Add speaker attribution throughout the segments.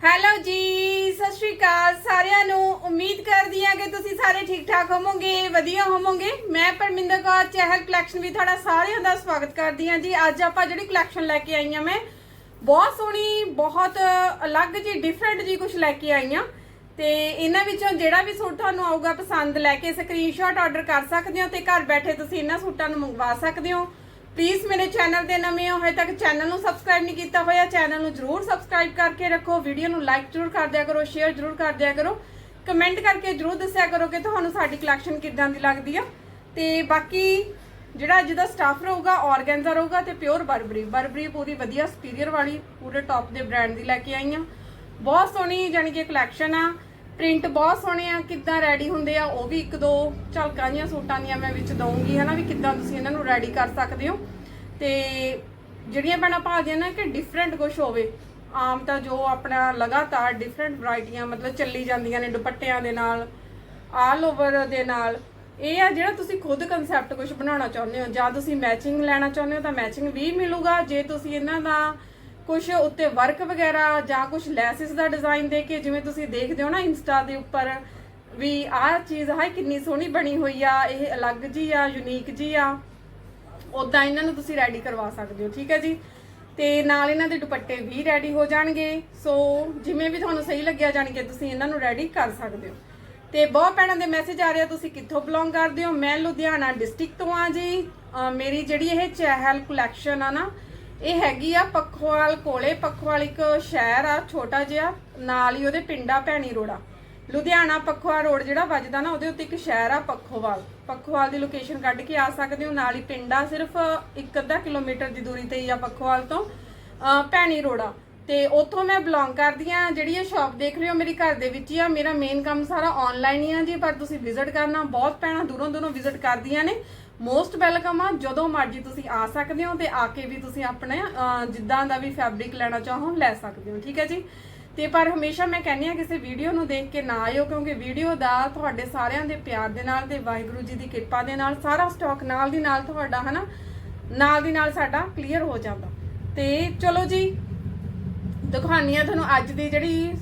Speaker 1: Hello ਜੀ, ਸਤਿ ਸ਼੍ਰੀ ਅਕਾਲ ਸਾਰਿਆਂ ਨੂੰ। ਉਮੀਦ ਕਰਦੀ ਹਾਂ ਕਿ ਤੁਸੀਂ ਸਾਰੇ ਠੀਕ ਠਾਕ ਹੋਵੋਗੇ, ਵਧੀਆ ਹੋਵੋਗੇ। ਮੈਂ ਪਰਮਿੰਦਰ ਕੌਰ, ਚਹਿਲ ਕਲੈਕਸ਼ਨ ਵੀ ਤੁਹਾਡਾ ਸਾਰਿਆਂ ਦਾ ਸਵਾਗਤ ਕਰਦੀ ਹਾਂ ਜੀ। ਅੱਜ ਆਪਾਂ ਜਿਹੜੀ ਕਲੈਕਸ਼ਨ ਲੈ ਕੇ ਆਈ ਹਾਂ ਮੈਂ, ਬਹੁਤ ਸੋਹਣੀ, ਬਹੁਤ ਅਲੱਗ ਜੀ ਡਿਫਰੈਂਟ ਜੀ ਕੁਝ ਲੈ ਕੇ ਆਈ ਹਾਂ ਤੇ ਇਹਨਾਂ ਵਿੱਚੋਂ ਜਿਹੜਾ ਵੀ ਸੂਟ ਤੁਹਾਨੂੰ ਆਊਗਾ ਪਸੰਦ, ਲੈ ਕੇ ਸਕਰੀਨਸ਼ਾਟ ਆਰਡਰ ਕਰ ਸਕਦੇ ਹੋ ਤੇ ਘਰ ਬੈਠੇ ਤੁਸੀਂ ਇਹਨਾਂ ਸੂਟਾਂ ਨੂੰ ਮੰਗਵਾ ਸਕਦੇ ਹੋ। ਪਲੀਜ਼ ਮੇਰੇ ਚੈਨਲ ਤੇ ਨਵੇਂ ਹੋ, ਹਜੇ ਤੱਕ ਚੈਨਲ ਨੂੰ ਸਬਸਕ੍ਰਾਈਬ ਨਹੀਂ ਕੀਤਾ ਹੋਇਆ ਚੈਨਲ ਨੂੰ ਜਰੂਰ ਸਬਸਕ੍ਰਾਈਬ ਕਰਕੇ ਰੱਖੋ ਵੀਡੀਓ ਨੂੰ ਲਾਈਕ ਜਰੂਰ ਕਰ ਦਿਆ ਕਰੋ ਸ਼ੇਅਰ ਜਰੂਰ ਕਰ ਦਿਆ ਕਰੋ ਕਮੈਂਟ ਕਰਕੇ ਜਰੂਰ ਦੱਸਿਆ ਕਰੋ ਕਿ ਤੁਹਾਨੂੰ ਸਾਡੀ ਕਲੈਕਸ਼ਨ ਕਿੱਦਾਂ ਦੀ ਲੱਗਦੀ ਆ। ਤੇ ਬਾਕੀ ਜਿਹੜਾ ਅੱਜ ਦਾ ਸਟਾਫ ਰਹੂਗਾ ਆਰਗੈਂਜ਼ਾ ਰਹੂਗਾ ਤੇ ਪਿਓਰ ਬਰਬਰੀ ਬਰਬਰੀ ਪੂਰੀ ਵਧੀਆ ਸੁਪੀਰੀਅਰ ਵਾਲੀ, ਪੂਰੇ ਟੌਪ ਦੇ ਬ੍ਰਾਂਡ ਦੀ ਲੈ ਕੇ ਆਈ ਆ। ਬਹੁਤ ਸੋਹਣੀ ਜਾਨੀ ਕਿ ਕਲੈਕਸ਼ਨ ਆ। ਪ੍ਰਿੰਟ ਬਹੁਤ ਸੋਹਣੇ ਆ, ਕਿੱਦਾਂ ਰੈਡੀ ਹੁੰਦੇ ਆ, ਉਹ ਵੀ ਇੱਕ ਦੋ ਝਲਕਾਂ ਜੀਆਂ ਸੂਟਾਂ ਦੀਆਂ ਮੈਂ ਵਿੱਚ ਦਊਂਗੀ, ਹਨਾ, ਵੀ ਕਿੱਦਾਂ ਤੁਸੀਂ ਇਹਨਾਂ ਨੂੰ ਰੈਡੀ ਕਰ ਸਕਦੇ ਹੋ। ਤੇ ਜਿਹੜੀਆਂ ਭੈਣਾਂ ਭਾਲਦੀਆਂ ਨਾ, ਕਿ ਡਿਫਰੈਂਟ ਕੁਝ ਹੋਵੇ, ਆਮ ਤਾਂ ਜੋ ਆਪਣਾ ਲਗਾਤਾਰ ਡਿਫਰੈਂਟ ਵੈਰਾਈਟੀਆਂ ਮਤਲਬ ਚੱਲੀ ਜਾਂਦੀਆਂ ਨੇ ਦੁਪੱਟਿਆਂ ਦੇ ਨਾਲ ਆਲ ਓਵਰ ਦੇ ਨਾਲ, ਇਹ ਆ ਜਿਹੜਾ ਤੁਸੀਂ ਖੁਦ ਕਨਸੈਪਟ ਕੁਝ ਬਣਾਉਣਾ ਚਾਹੁੰਦੇ ਹੋ, ਜਾਂ ਤੁਸੀਂ ਮੈਚਿੰਗ ਲੈਣਾ ਚਾਹੁੰਦੇ ਹੋ, ਤਾਂ ਮੈਚਿੰਗ ਵੀ ਮਿਲੂਗਾ, ਜੇ ਤੁਸੀਂ ਇਹਨਾਂ ਦਾ ਕੁਝ ਉੱਤੇ ਵਰਕ ਵਗੈਰਾ ਜਾਂ ਕੁਝ ਲੈਸਿਸ ਦਾ ਡਿਜ਼ਾਈਨ ਦੇ ਕੇ ਜਿਵੇਂ ਤੁਸੀਂ ਦੇਖਦੇ ਹੋ ਨਾ ਇੰਸਟਾ ਦੇ ਉੱਪਰ ਵੀ ਆਹ ਚੀਜ਼ ਹੈ ਕਿੰਨੀ ਸੋਹਣੀ ਬਣੀ ਹੋਈ ਆ, ਇਹ ਅਲੱਗ ਜੀ ਆ ਯੂਨੀਕ ਜੀ ਆ ਉਦਾਂ ਇਹਨਾਂ ਨੂੰ ਤੁਸੀਂ ਰੈਡੀ ਕਰਵਾ ਸਕਦੇ ਹੋ, ਠੀਕ ਹੈ ਜੀ? ਤੇ ਨਾਲ ਇਹਨਾਂ ਦੇ ਦੁਪੱਟੇ ਵੀ ਰੈਡੀ ਹੋ ਜਾਣਗੇ ਸੋ ਜਿਵੇਂ ਵੀ ਤੁਹਾਨੂੰ ਸਹੀ ਲੱਗਿਆ ਜਾਣੀ ਕਿ ਤੁਸੀਂ ਇਹਨਾਂ ਨੂੰ ਰੈਡੀ ਕਰ ਸਕਦੇ ਹੋ। ਤੇ ਬਹੁਤ ਭੈਣਾਂ ਦੇ ਮੈਸੇਜ ਆ ਰਿਹਾ ਤੁਸੀਂ ਕਿੱਥੋਂ ਬਿਲੋਂਗ ਕਰਦੇ ਹੋ? ਮੈਂ ਲੁਧਿਆਣਾ ਡਿਸਟ੍ਰਿਕਟ ਤੋਂ ਆ ਜੀ। ਮੇਰੀ ਜਿਹੜੀ ਇਹ ਚਹਿਲ ਕਲੈਕਸ਼ਨ ਆ ਨਾ ਇਹ ਹੈਗੀ ਆ ਪਖਵਾਲ ਕੋਲੇ, ਪਖਵਾਲ ਇੱਕ ਸ਼ਹਿਰ ਆ, ਛੋਟਾ ਜਿਹਾ, ਨਾਲ ਹੀ ਉਹਦੇ ਪਿੰਡਾ ਭੈਣੀ ਰੋੜਾ। ਲੁਧਿਆਣਾ ਪਖਵਾ ਰੋਡ ਜਿਹੜਾ ਵੱਜਦਾ ਨਾ, ਉਹਦੇ ਉੱਤੇ ਇੱਕ ਸ਼ਹਿਰ ਆ ਪਖੋਵਾਲ। ਪਖੋਵਾਲ ਦੀ ਲੋਕੇਸ਼ਨ ਕੱਢ ਕੇ ਆ ਸਕਦੇ ਹੋ, ਨਾਲ ਹੀ ਪਿੰਡਾ ਸਿਰਫ ਇੱਕ ਅੱਧਾ ਕਿਲੋਮੀਟਰ ਦੀ ਦੂਰੀ ਤੇ ਹੀ ਆ ਪਖੋਵਾਲ ਤੋਂ ਭੈਣੀ ਰੋੜਾ। ਤੇ ਉੱਥੋਂ ਮੈਂ ਬਿਲੋਂਗ ਕਰਦੀ ਆ ਜਿਹੜੀ ਇਹ ਸ਼ਾਪ ਦੇਖ ਰਹੇ ਹੋ ਮੇਰੀ ਘਰ ਦੇ ਵਿੱਚ ਹੀ ਆ, ਮੇਰਾ ਮੇਨ ਕੰਮ ਸਾਰਾ ਆਨਲਾਈਨ ਹੀ ਆ ਜੀ, ਪਰ ਤੁਸੀਂ ਵਿਜ਼ਿਟ ਕਰਨਾ, ਬਹੁਤ ਭੈਣਾਂ ਦੂਰੋਂ ਦੂਰੋਂ ਵਿਜ਼ਿਟ ਕਰਦੀਆਂ ਨੇ। ਮੋਸਟ ਵੈਲਕਮ ਆ, ਜਦੋਂ ਮਰਜ਼ੀ ਤੁਸੀਂ ਆ ਸਕਦੇ ਹੋ ਤੇ ਆ ਕੇ ਵੀ ਤੁਸੀਂ ਆਪਣੇ ਜਿੱਦਾਂ ਦਾ ਵੀ ਫੈਬਰਿਕ ਲੈਣਾ ਚਾਹੋ, ਲੈ ਸਕਦੇ ਹੋ, ਠੀਕ ਹੈ ਜੀ? ਤੇ ਪਰ ਹਮੇਸ਼ਾ ਮੈਂ ਕਹਿੰਦੀ ਆ ਕਿਸੇ ਵੀਡੀਓ ਨੂੰ ਦੇਖ ਕੇ ਨਾ ਆਇਓ, ਕਿਉਂਕਿ ਵੀਡੀਓ ਦਾ ਤੁਹਾਡੇ ਸਾਰਿਆਂ ਦੇ ਪਿਆਰ ਦੇ ਨਾਲ ਤੇ ਵਾਹਿਗੁਰੂ ਜੀ ਦੀ ਕਿਰਪਾ ਦੇ ਨਾਲ, ਸਾਰਾ ਸਟਾਕ ਨਾਲ ਦੀ ਨਾਲ ਤੁਹਾਡਾ, ਹਨਾ? ਨਾਲ ਦੀ ਨਾਲ ਸਾਡਾ ਕਲੀਅਰ ਹੋ ਜਾਂਦਾ। ਤੇ ਚਲੋ ਜੀ, ਦਿਖਾਉਂਦੀ ਆ ਤੁਹਾਨੂੰ ਅੱਜ ਦੀ ਜਿਹੜੀ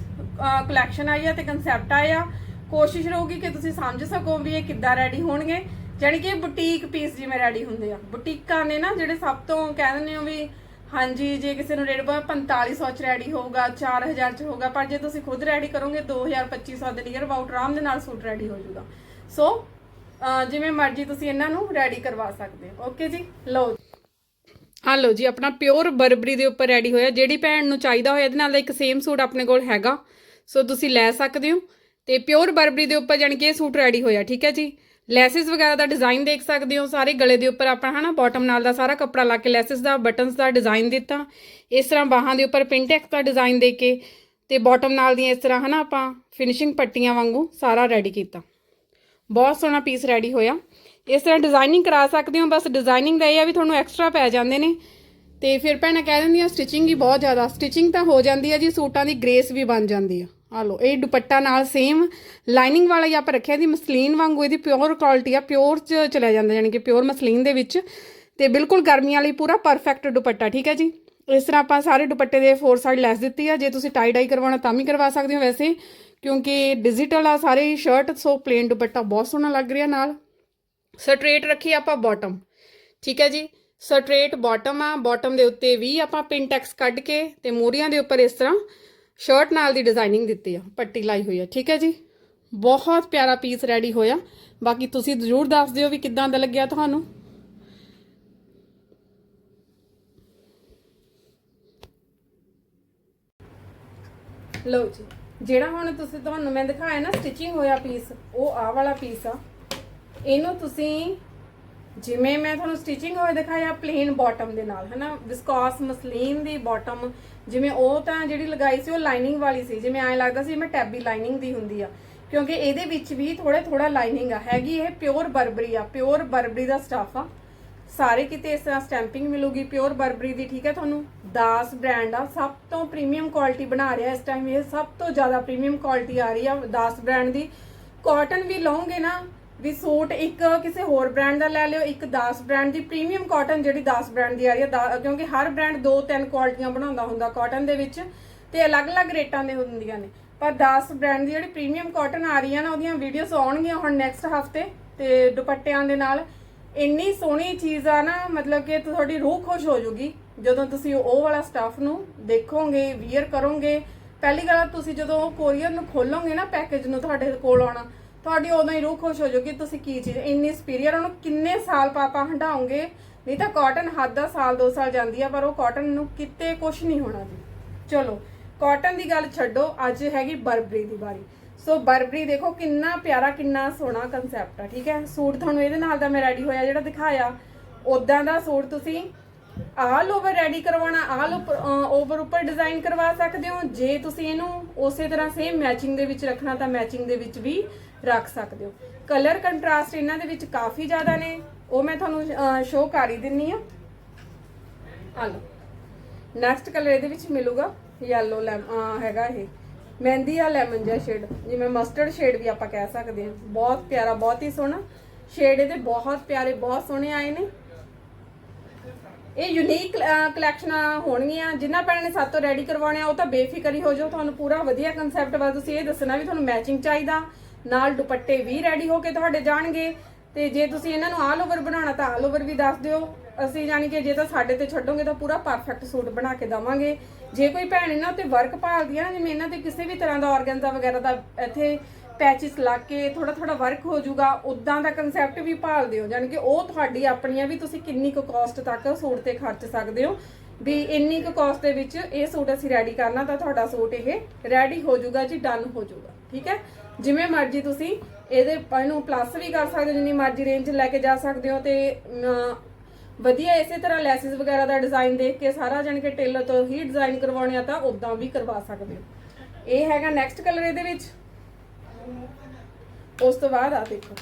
Speaker 1: ਕਲੈਕਸ਼ਨ ਆਈ ਆ ਤੇ ਕਨਸੈਪਟ ਆਇਆ ਕੋਸ਼ਿਸ਼ ਰਹੂਗੀ ਕਿ ਤੁਸੀਂ ਸਮਝ ਸਕੋ ਵੀ ਇਹ ਕਿੱਦਾਂ ਰੈਡੀ ਹੋਣਗੇ। ਜਾਣੀ ਕਿ ਬੁਟੀਕ ਪੀਸ ਜਿਵੇਂ ਰੈਡੀ ਹੁੰਦੇ ਆ। ਬੁਟੀਕਾਂ ਨੇ ਨਾ ਜਿਹੜੇ ਸਭ ਤੋਂ ਕਹਿ ਦਿੰਦੇ ਹੋ ਵੀ ਹਾਂਜੀ, ਜੇ ਕਿਸੇ ਨੂੰ ਰੇਟ 4500 ਚ ਰੈਡੀ ਹੋਊਗਾ 4000 ਚ ਹੋਊਗਾ, ਪਰ ਜੇ ਤੁਸੀਂ ਖੁਦ ਰੈਡੀ ਕਰੋਗੇ 2000 2500 ਦੇ ਨੀਅਰ ਅਬਾਊਟ ਆਰਾਮ ਦੇ ਨਾਲ ਸੂਟ ਰੈਡੀ ਹੋ ਜਾਊਗਾ। ਸੋ ਜਿਵੇਂ ਮਰਜ਼ੀ ਤੁਸੀਂ ਇਹਨਾਂ ਨੂੰ ਰੈਡੀ ਕਰਵਾ ਸਕਦੇ ਹੋ। ਓਕੇ ਜੀ? ਲਓ ਹਾਂ ਲਓ ਜੀ, ਆਪਣਾ ਪਿਓਰ ਬਰਬਰੀ ਦੇ ਉੱਪਰ ਰੈਡੀ ਹੋਇਆ। ਜਿਹੜੀ ਭੈਣ ਨੂੰ ਚਾਹੀਦਾ ਹੋਇਆ, ਇਹਦੇ ਨਾਲ ਦਾ ਇੱਕ ਸੇਮ ਸੂਟ ਆਪਣੇ ਕੋਲ ਹੈਗਾ। ਸੋ ਤੁਸੀਂ ਲੈ ਸਕਦੇ ਹੋ। ਤੇ ਪਿਓਰ ਬਰਬਰੀ ਦੇ ਉੱਪਰ ਜਾਣੀ ਕਿ ਇਹ ਸੂਟ ਰੈਡੀ ਹੋਇਆ, ਠੀਕ ਹੈ ਜੀ? ਲੈਸਿਸ ਵਗੈਰਾ ਦਾ ਡਿਜ਼ਾਈਨ ਦੇਖ ਸਕਦੇ ਹੋ, ਸਾਰੇ ਗਲੇ ਦੇ ਉੱਪਰ ਆਪਾਂ ਹਨਾ ਬਾਟਮ ਨਾਲ ਦਾ ਸਾਰਾ ਕੱਪੜਾ ਲਾ ਕੇ ਲੈਸਿਸ ਦਾ ਬਟਨਸ ਦਾ ਡਿਜ਼ਾਈਨ ਦਿੱਤਾ। ਇਸ ਤਰ੍ਹਾਂ ਬਾਹਾਂ ਦੇ ਉੱਪਰ ਪਿੰਟੈਕਸ ਦਾ ਡਿਜ਼ਾਈਨ ਦੇ ਕੇ ਤੇ ਬਾਟਮ ਨਾਲ ਦੀਆਂ ਇਸ ਤਰ੍ਹਾਂ ਹਨਾ ਆਪਾਂ ਫਿਨਿਸ਼ਿੰਗ ਪੱਟੀਆਂ ਵਾਂਗੂ ਸਾਰਾ ਰੈਡੀ ਕੀਤਾ। ਬਹੁਤ ਸੋਹਣਾ ਪੀਸ ਰੈਡੀ ਹੋਇਆ। ਇਸ ਤਰ੍ਹਾਂ ਡਿਜ਼ਾਈਨਿੰਗ ਕਰਾ ਸਕਦੇ ਹੋ, ਬਸ ਡਿਜ਼ਾਈਨਿੰਗ ਦਾ ਇਹ ਆ ਵੀ ਤੁਹਾਨੂੰ ਐਕਸਟਰਾ ਪੈ ਜਾਂਦੇ ਨੇ। ਤੇ ਫਿਰ ਭੈਣਾਂ ਕਹਿ ਦਿੰਦੀਆਂ ਸਟਿਚਿੰਗ ਹੀ ਬਹੁਤ ਜ਼ਿਆਦਾ ਸਟਿਚਿੰਗ ਤਾਂ ਹੋ ਜਾਂਦੀ ਹੈ ਜੀ, ਸੂਟਾਂ ਦੀ ਗ੍ਰੇਸ ਵੀ ਬਣ ਜਾਂਦੀ ਆ। ਆ ਲਓ, ਇਹ ਦੁਪੱਟਾ ਨਾਲ ਸੇਮ ਲਾਈਨਿੰਗ ਵਾਲਾ ਹੀ ਆਪਾਂ ਰੱਖਿਆ ਦੀ ਮਸਲੀਨ ਵਾਂਗੂ, ਇਹਦੀ ਪਿਓਰ ਕੁਆਲਿਟੀ ਆ ਪਿਓਰ ਚ ਚਲਿਆ ਜਾਂਦਾ, ਯਾਨੀ ਕਿ ਪਿਓਰ ਮਸਲੀਨ ਦੇ ਵਿੱਚ। ਤੇ ਬਿਲਕੁਲ ਗਰਮੀਆਂ ਲਈ ਪੂਰਾ ਪਰਫੈਕਟ ਦੁਪੱਟਾ, ਠੀਕ ਹੈ ਜੀ? ਇਸ ਤਰ੍ਹਾਂ ਆਪਾਂ ਸਾਰੇ ਦੁਪੱਟੇ ਦੇ ਫੋਰ ਸਾਈਡ ਲੈਸ ਦਿੱਤੀ ਆ, ਜੇ ਤੁਸੀਂ ਟਾਈ ਡਾਈ ਕਰਵਾਉਣਾ ਤਾਂ ਵੀ ਕਰਵਾ ਸਕਦੇ ਹੋ ਵੈਸੇ, ਕਿਉਂਕਿ ਡਿਜੀਟਲ ਆ ਸਾਰੇ ਸ਼ਰਟ ਸੋ ਪਲੇਨ ਦੁਪੱਟਾ ਬਹੁਤ ਸੋਹਣਾ ਲੱਗ ਰਿਹਾ ਨਾਲ। ਸਟ੍ਰੇਟ ਰੱਖੀ ਆਪਾਂ ਬਾਟਮ ਠੀਕ ਹੈ ਜੀ? ਸਟ੍ਰੇਟ ਬਾਟਮ ਆ ਬਾਟਮ ਦੇ ਉੱਤੇ ਵੀ ਆਪਾਂ ਪਿਨ ਟੈਕਸ ਕੱਢ ਕੇ ਤੇ ਮੋਰੀਆਂ ਦੇ ਉੱਪਰ ਇਸ ਤਰ੍ਹਾਂ ਸ਼ਰਟ ਨਾਲ ਦੀ ਡਿਜ਼ਾਈਨਿੰਗ ਦਿੱਤੀ ਆ, ਪੱਟੀ ਲਾਈ ਹੋਈ ਆ, ਠੀਕ ਹੈ ਜੀ? ਬਹੁਤ ਪਿਆਰਾ ਪੀਸ ਰੈਡੀ ਹੋਇਆ। ਬਾਕੀ ਤੁਸੀਂ ਜ਼ਰੂਰ ਦੱਸ ਦਿਓ ਵੀ ਕਿੱਦਾਂ ਦਾ ਲੱਗਿਆ ਤੁਹਾਨੂੰ। ਲਓ ਜੀ, ਜਿਹੜਾ ਹੁਣ ਤੁਸੀਂ ਤੁਹਾਨੂੰ ਮੈਂ ਦਿਖਾਇਆ ਨਾ ਸਟਿਚਿੰਗ ਹੋਇਆ ਪੀਸ ਉਹ ਆਹ ਵਾਲਾ ਪੀਸ ਆ। ਇਹਨੂੰ ਤੁਸੀਂ ਜਿਵੇਂ ਮੈਂ ਤੁਹਾਨੂੰ ਸਟਿਚਿੰਗ ਹੋਇਆ ਦਿਖਾਇਆ ਪਲੇਨ ਬਾਟਮ ਦੇ ਨਾਲ, ਹਨਾ? ਵਿਸਕੋਸ ਮਸਲੀਨ ਦੀ ਬਾਟਮ ਜਿਵੇਂ ਉਹ ਤਾਂ ਜਿਹੜੀ ਲਗਾਈ ਸੀ ਉਹ ਲਾਈਨਿੰਗ ਵਾਲੀ ਸੀ, ਜਿਵੇਂ ਐਂ ਲੱਗਦਾ ਸੀ ਮੈਂ ਟੈਬੀ ਲਾਈਨਿੰਗ ਦੀ ਹੁੰਦੀ ਆ। ਕਿਉਂਕਿ ਇਹਦੇ ਵਿੱਚ ਵੀ ਥੋੜਾ ਥੋੜਾ ਲਾਈਨਿੰਗ ਆ। ਹੈਗੀ ਇਹ ਪਿਓਰ ਬਰਬਰੀ ਆ ਪਿਓਰ ਬਰਬਰੀ ਦਾ ਸਟਾਫ ਆ। ਸਾਰੇ ਕਿਤੇ ਇਸ ਤਰ੍ਹਾਂ ਸਟੈਂਪਿੰਗ ਮਿਲੂਗੀ ਪਿਓਰ ਬਰਬਰੀ ਦੀ, ਠੀਕ ਹੈ ਤੁਹਾਨੂੰ? ਦਾਸ ਬ੍ਰਾਂਡ ਆ, ਸਭ ਤੋਂ ਪ੍ਰੀਮੀਅਮ ਕੁਆਲਿਟੀ ਬਣਾ ਰਿਹਾ ਇਸ ਟਾਈਮ ਇਹ, ਸਭ ਤੋਂ ਜ਼ਿਆਦਾ ਪ੍ਰੀਮੀਅਮ ਕੁਆਲਿਟੀ ਆ ਰਹੀ ਆ ਦਾਸ ਬ੍ਰਾਂਡ ਦੀ। ਕਾਟਨ ਵੀ ਲਓਗੇ ਨਾ ਵੀ ਸੂਟ ਇੱਕ ਕਿਸੇ ਹੋਰ ਬ੍ਰਾਂਡ ਦਾ ਲੈ ਲਿਓ, ਇੱਕ ਦਾਸ ਬ੍ਰਾਂਡ ਦੀ ਪ੍ਰੀਮੀਅਮ ਕਾਟਨ ਜਿਹੜੀ ਦਾਸ ਬ੍ਰਾਂਡ ਦੀ ਆ ਰਹੀ ਹੈ ਦਾ- ਕਿਉਂਕਿ ਹਰ ਬ੍ਰਾਂਡ ਦੋ ਤਿੰਨ ਕੁਆਲਿਟੀਆਂ ਬਣਾਉਂਦਾ ਹੁੰਦਾ ਕਾਟਨ ਦੇ ਵਿੱਚ ਤੇ ਅਲੱਗ-ਅਲੱਗ ਰੇਟਾਂ ਦੇ ਹੁੰਦੀਆਂ ਨੇ। ਪਰ 10 ਬ੍ਰਾਂਡ ਦੀ ਜਿਹੜੀ ਪ੍ਰੀਮੀਅਮ ਕਾਟਨ ਆ ਰਹੀ ਆ ਨਾ, ਉਹਦੀਆਂ ਵੀਡੀਓਜ਼ ਆਉਣਗੀਆਂ ਹੁਣ ਨੈਕਸਟ ਹਫ਼ਤੇ ਤੇ ਦੁਪੱਟਿਆਂ ਦੇ ਨਾਲ। ਇੰਨੀ ਸੋਹਣੀ ਚੀਜ਼ ਆ ਨਾ, ਮਤਲਬ ਕਿ ਤੁਹਾਡੀ ਰੂਹ ਖੁਸ਼ ਹੋ ਜਾਊਗੀ ਜਦੋਂ ਤੁਸੀਂ ਉਹ ਵਾਲਾ ਸਟਾਫ ਨੂੰ ਦੇਖੋਗੇ ਵੀਅਰ ਕਰੋਗੇ, ਪਹਿਲੀ ਗੱਲ ਤੁਸੀਂ ਜਦੋਂ ਉਹ ਕੋਰੀਅਰ ਨੂੰ ਖੋਲੋਗੇ ਨਾ ਪੈਕੇਜ ਨੂੰ ਤੁਹਾਡੇ ਕੋਲ ਆਉਣਾ ਤੁਹਾਡੀ ਉਦੋਂ ਹੀ ਰੂਹ ਖੁਸ਼ ਹੋ ਜਾਊਗੀ, ਤੁਸੀਂ ਕੀ ਚੀਜ਼ ਇੰਨੀ ਸੁਪੀਰੀਅਰ ਉਹਨੂੰ ਕਿੰਨੇ ਸਾਲ ਪਾਪਾ ਹੰਡਾਉਂਗੇ ਨਹੀਂ ਤਾਂ ਕਾਟਨ ਹੱਦ ਦਾ ਸਾਲ ਦੋ ਸਾਲ ਜਾਂਦੀ ਆ, ਪਰ ਉਹ ਕਾਟਨ ਨੂੰ ਕਿਤੇ ਕੁਝ ਨਹੀਂ ਹੋਣਾ ਜੀ। ਚਲੋ ਕਾਟਨ ਦੀ ਗੱਲ ਛੱਡੋ, ਅੱਜ ਹੈਗੀ ਬਰਬਰੀ ਦੀ ਵਾਰੀ। ਸੋ ਬਰਬਰੀ ਦੇਖੋ, ਕਿੰਨਾ ਪਿਆਰਾ, ਕਿੰਨਾ ਸੋਹਣਾ ਕਨਸੈਪਟ ਆ, ਠੀਕ ਹੈ? ਸੂਟ ਤੁਹਾਨੂੰ ਇਹਦੇ ਨਾਲ ਦਾ ਮੈਂ ਰੈਡੀ ਹੋਇਆ, ਜਿਹੜਾ ਦਿਖਾਇਆ। ਉਦਾਂ ਦਾ ਸੂਟ ਤੁਸੀਂ ਆਲ ਓਵਰ ਰੈਡੀ ਕਰਵਾਉਣਾ, ਆਲ ਓਵਰ ਉੱਪਰ ਡਿਜ਼ਾਈਨ ਕਰਵਾ ਸਕਦੇ ਹੋ। ਜੇ ਤੁਸੀਂ ਇਹਨੂੰ ਉਸੇ ਤਰ੍ਹਾਂ ਸੇਮ ਮੈਚਿੰਗ ਦੇ ਵਿੱਚ ਰੱਖਣਾ, ਤਾਂ ਮੈਚਿੰਗ ਦੇ ਵਿੱਚ ਵੀ ਰੱਖ ਸਕਦੇ ਹੋ। ਕਲਰ ਕੰਟਰਾਸਟ ਇਹਨਾਂ ਦੇ ਵਿੱਚ ਕਾਫੀ ਜ਼ਿਆਦਾ ਨੇ। ਉਹ ਮੈਂ ਤੁਹਾਨੂੰ ਸ਼ੋਅ ਕਰ ਹੀ ਦਿੰਨੀ ਆ ਆ ਲਓ। ਨੈਕਸਟ ਕਲਰ ਇਹਦੇ ਵਿੱਚ ਮਿਲੂਗਾ। ਯੈਲੋ ਹੈਗਾ ਇਹ। ਮਹਿੰਦੀ ਆ ਲੈਮਨ ਜਿਹਾ ਸ਼ੇਡ ਜਿਵੇਂ ਮਸਟਰਡ ਸ਼ੇਡ ਵੀ ਆਪਾਂ ਕਹਿ ਸਕਦੇ ਹਾਂ। ਬਹੁਤ ਪਿਆਰਾ, ਬਹੁਤ ਹੀ ਸੋਹਣਾ। ਸ਼ੇਡ ਇਹਦੇ ਬਹੁਤ ਪਿਆਰੇ, ਬਹੁਤ ਸੋਹਣੇ ਆਏ ਨੇ। ਇਹ ਯੂਨੀਕ ਕਲੈਕਸ਼ਨਾਂ ਹੋਣਗੀਆਂ। ਜਿਨ੍ਹਾਂ ਭੈਣਾਂ ਨੇ ਸਾਤੋਂ ਰੈਡੀ ਕਰਵਾਉਣੇ ਆ, ਉਹ ਤਾਂ ਬੇਫਿਕਰ ਹੀ ਹੋ ਜਾਓ। ਤੁਹਾਨੂੰ ਪੂਰਾ ਵਧੀਆ ਕਨਸੈਪਟ ਵਾ। ਤੁਸੀਂ ਇਹ ਦੱਸਣਾ ਵੀ ਤੁਹਾਨੂੰ ਮੈਚਿੰਗ ਚਾਹੀਦਾ। ਨਾਲ ਦੁਪੱਟੇ ਵੀ ਰੈਡੀ ਹੋ ਕੇ ਤੁਹਾਡੇ ਜਾਣਗੇ। ਤੇ ਜੇ ਤੁਸੀਂ ਇਹਨਾਂ ਨੂੰ ਆਲ ਓਵਰ ਬਣਾਉਣਾ ਤਾਂ ਆਲ ਓਵਰ ਵੀ ਦੱਸ ਦਿਓ। ਅਸੀਂ ਜਾਣੀ ਕਿ ਜੇ ਤਾਂ ਸਾਡੇ ਤੇ ਛੱਡੋਗੇ ਤਾਂ ਪੂਰਾ ਪਰਫੈਕਟ ਸੂਟ ਬਣਾ ਕੇ ਦਵਾਂਗੇ। ਜੇ ਕੋਈ ਭੈਣ ਇਹਨਾਂ ਉੱਤੇ ਵਰਕ ਭਾਲਦੀ ਆ ਨਾ, ਜਿਵੇਂ ਇਹਨਾਂ ਤੇ ਕਿਸੇ ਵੀ ਤਰ੍ਹਾਂ ਦਾ ਆਰਗੈਂਜ਼ਾ ਵਗੈਰਾ ਦਾ ਇੱਥੇ ਪੈਚਸ ਲਾ ਕੇ ਥੋੜਾ ਥੋੜਾ ਵਰਕ ਹੋ ਜਾਊਗਾ ਉਦਾਂ ਦਾ ਕਨਸੈਪਟ ਵੀ ਭਾਲਦੇ ਹੋ, ਜਾਣੀ ਕਿ ਉਹ ਤੁਹਾਡੀ ਆਪਣੀਆਂ ਵੀ ਤੁਸੀਂ ਕਿੰਨੀ ਕੁ ਕਾਸਟ ਤੱਕ ਸੂਟ ਤੇ ਖਰਚ ਸਕਦੇ ਹੋ। ਵੀ ਇੰਨੀ ਕੁ ਕਾਸਟ ਦੇ ਵਿੱਚ ਇਹ ਸੂਟ ਅਸੀਂ ਰੈਡੀ ਕਰਨਾ, ਤਾਂ ਤੁਹਾਡਾ ਸੂਟ ਇਹ ਰੈਡੀ ਹੋ ਜਾਊਗਾ ਜੀ ਡਨ ਹੋ ਜਾਊਗਾ, ਠੀਕ ਹੈ? ਜਿਵੇਂ ਮਰਜ਼ੀ ਤੁਸੀਂ ਇਹਦੇ, ਇਹਨੂੰ ਪਲੱਸ ਵੀ ਕਰ ਸਕਦੇ ਹੋ, ਜਿੰਨੀ ਮਰਜ਼ੀ ਰੇਂਜ ਲੈ ਕੇ ਜਾ ਸਕਦੇ ਹੋ ਤੇ ਵਧੀਆ ਇਸੇ ਤਰ੍ਹਾਂ ਲੈਸਿਸ ਵਗੈਰਾ ਦਾ ਡਿਜ਼ਾਈਨ ਦੇਖ ਕੇ ਸਾਰਾ ਜਾਣੀ ਕਿ ਟੇਲਰ ਤੋਂ ਹੀ ਡਿਜ਼ਾਈਨ ਕਰਵਾਉਣੇ ਆ ਤਾਂ ਉਦਾਂ ਵੀ ਕਰਵਾ ਸਕਦੇ ਹੋ। ਇਹ ਹੈਗਾ ਨੈਕਸਟ ਕਲਰ ਇਹਦੇ ਵਿੱਚ। ਉਸ ਤੋਂ ਬਾਅਦ ਆ ਦੇਖੋ,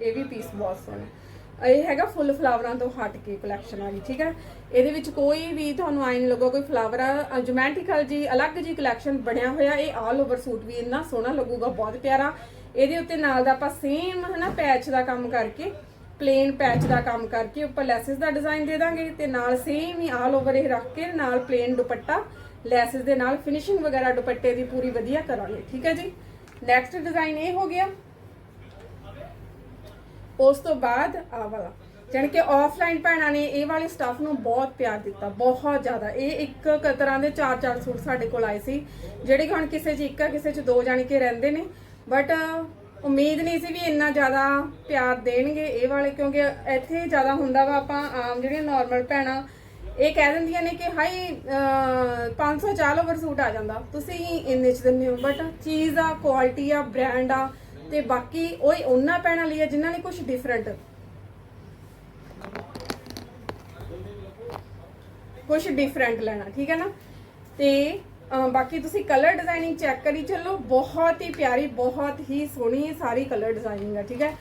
Speaker 1: ਇਹ ਵੀ ਪੀਸ ਬਹੁਤ ਸੋਹਣਾ। ਇਹ ਹੈਗਾ ਫੁੱਲ ਫਲਾਵਰਾਂ ਤੋਂ ਹਟ ਕੇ ਕਲੈਕਸ਼ਨ ਆ ਗਈ ਠੀਕ ਹੈ? ਇਹਦੇ ਵਿੱਚ ਕੋਈ ਵੀ ਤੁਹਾਨੂੰ ਆਈ ਨਹੀਂ ਲੱਗੋ, ਕੋਈ ਫਲਾਵਰ ਆ ਜੁਮੈਟ੍ਰਿਕਲ ਜੀ, ਅਲੱਗ ਜੀ ਕਲੈਕਸ਼ਨ ਬਣਿਆ ਹੋਇਆ, ਇਹ ਆਲ ਓਵਰ ਸੂਟ ਵੀ ਇੰਨਾ ਸੋਹਣਾ ਲੱਗੂਗਾ, ਬਹੁਤ ਪਿਆਰਾ। ਇਹਦੇ ਉੱਤੇ ਨਾਲ ਦਾ ਆਪਾਂ ਸੇਮ ਹਨਾ ਪੈਚ ਦਾ ਕੰਮ ਕਰਕੇ ਪਲੇਨ ਪੈਚ ਦਾ ਕੰਮ ਕਰਕੇ ਉੱਪਰ ਲੈਸਸ ਦਾ ਡਿਜ਼ਾਈਨ ਦੇ ਦਾਂਗੇ ਤੇ ਨਾਲ ਸੇਮ ਹੀ ਆਲ ਓਵਰ ਇਹ ਰੱਖ ਕੇ ਨਾਲ ਪਲੇਨ ਦੁਪੱਟਾ, ਲੈਸਸ ਦੇ ਨਾਲ ਫਿਨਿਸ਼ਿੰਗ ਵਗੈਰਾ ਦੁਪੱਟੇ ਦੀ ਪੂਰੀ ਵਧੀਆ ਕਰਾਂਗੇ, ਠੀਕ ਹੈ ਜੀ? ਨੈਕਸਟ ਡਿਜ਼ਾਈਨ ਇਹ ਹੋ ਗਿਆ। ਉਸ ਤੋਂ ਬਾਅਦ ਆ ਵਾਲਾ। ਜਾਣੀ ਕਿ ਆਫਲਾਈਨ ਭੈਣਾਂ ਨੇ ਇਹ ਵਾਲੇ ਸਟਾਫ ਨੂੰ ਬਹੁਤ ਪਿਆਰ ਦਿੱਤਾ ਬਹੁਤ ਜ਼ਿਆਦਾ। ਇਹ ਇੱਕ ਤਰ੍ਹਾਂ ਦੇ ਚਾਰ ਚਾਰ ਸੂਟ ਸਾਡੇ ਕੋਲ ਆਏ ਸੀ ਜਿਹੜੇ ਕਿ ਹੁਣ ਕਿਸੇ 'ਚ ਇੱਕ ਆ ਕਿਸੇ 'ਚ ਦੋ ਜਾਣੀ ਕਿ ਰਹਿੰਦੇ ਨੇ। ਬਟ ਉਮੀਦ ਨਹੀਂ ਸੀ ਵੀ ਇੰਨਾ ਜ਼ਿਆਦਾ ਪਿਆਰ ਦੇਣਗੇ ਇਹ ਵਾਲੇ ਕਿਉਂਕਿ ਇੱਥੇ ਜ਼ਿਆਦਾ ਹੁੰਦਾ ਵਾ ਆਪਾਂ ਆਮ ਜਿਹੜੀਆਂ ਨਾਰਮਲ ਭੈਣਾਂ ਇਹ ਕਹਿ ਦਿੰਦੀਆਂ ਨੇ ਕਿ ਹਾਈ ਅਹ, 500 ਚਾਲ ਓਵਰ ਸੂਟ ਆ ਜਾਂਦਾ। ਤੁਸੀਂ ਇੰਨੇ ਚ ਦਿੰਦੇ ਹੋ। ਬਟ ਚੀਜ਼ ਆ ਕੁਆਲਿਟੀ ਆ ਬ੍ਰਾਂਡ ਆ ਤੇ ਬਾਕੀ ਉਹ ਉਹਨਾਂ ਭੈਣਾਂ ਲਈ ਆ ਜਿਨ੍ਹਾਂ ਨੇ ਕੁਝ ਡਿਫਰੈਂਟ ਕੁਝ ਡਿਫਰੈਂਟ ਲੈਣਾ, ਠੀਕ ਹੈ ਨਾ? ਤੇ ਬਾਕੀ ਤੁਸੀਂ ਕਲਰ ਡਿਜ਼ਾਈਨਿੰਗ ਚੈੱਕ ਕਰੀ ਚੱਲੋ। ਬਹੁਤ ਹੀ ਪਿਆਰੀ, ਬਹੁਤ ਹੀ ਸੋਹਣੀ ਸਾਰੀ ਕਲਰ ਡਿਜ਼ਾਈਨਿੰਗ ਹੈ ਠੀਕ ਹੈ?